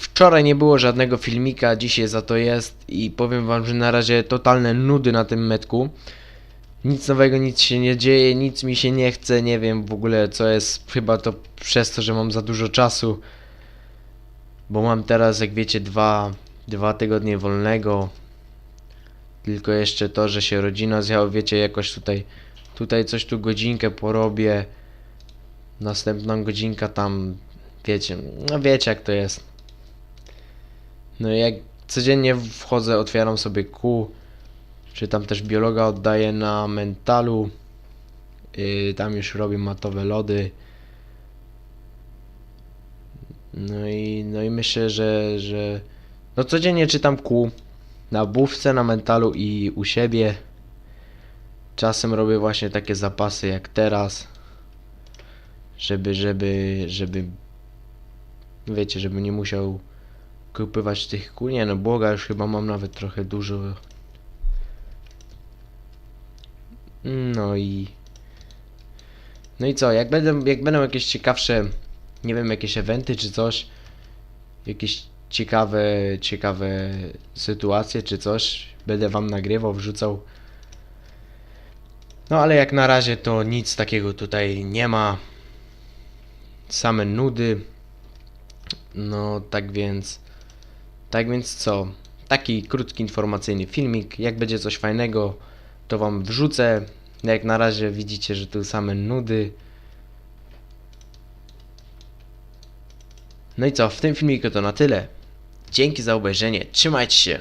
Wczoraj nie było żadnego filmika, dzisiaj za to jest i powiem wam, że na razie totalne nudy na tym metku. Nic nowego, nic się nie dzieje, nic mi się nie chce, nie wiem w ogóle co jest, chyba to przez to, że mam za dużo czasu. Bo mam teraz, jak wiecie, dwa, dwa tygodnie wolnego. Tylko jeszcze to, że się rodzina zjała, wiecie, jakoś tutaj, tutaj coś tu godzinkę porobię. Następna godzinka tam, wiecie, no wiecie jak to jest. No jak codziennie wchodzę, otwieram sobie kół, czy tam też biologa oddaję na mentalu. Yy, tam już robię matowe lody. No i, no i myślę, że, że no codziennie czytam kół na bówce, na mentalu i u siebie. Czasem robię właśnie takie zapasy jak teraz, żeby, żeby, żeby, wiecie, żeby nie musiał kupywać tych kół. Nie no, błoga już chyba mam nawet trochę dużo. No i, no i co, jak będą, jak będą jakieś ciekawsze, nie wiem, jakieś eventy czy coś, jakieś ciekawe, ciekawe sytuacje czy coś, będę wam nagrywał, wrzucał. No ale jak na razie to nic takiego tutaj nie ma. Same nudy. No tak więc. Tak więc co? Taki krótki informacyjny filmik. Jak będzie coś fajnego, to wam wrzucę. Jak na razie widzicie, że tu same nudy. No i co? W tym filmiku to na tyle. Dzięki za obejrzenie. Trzymajcie się.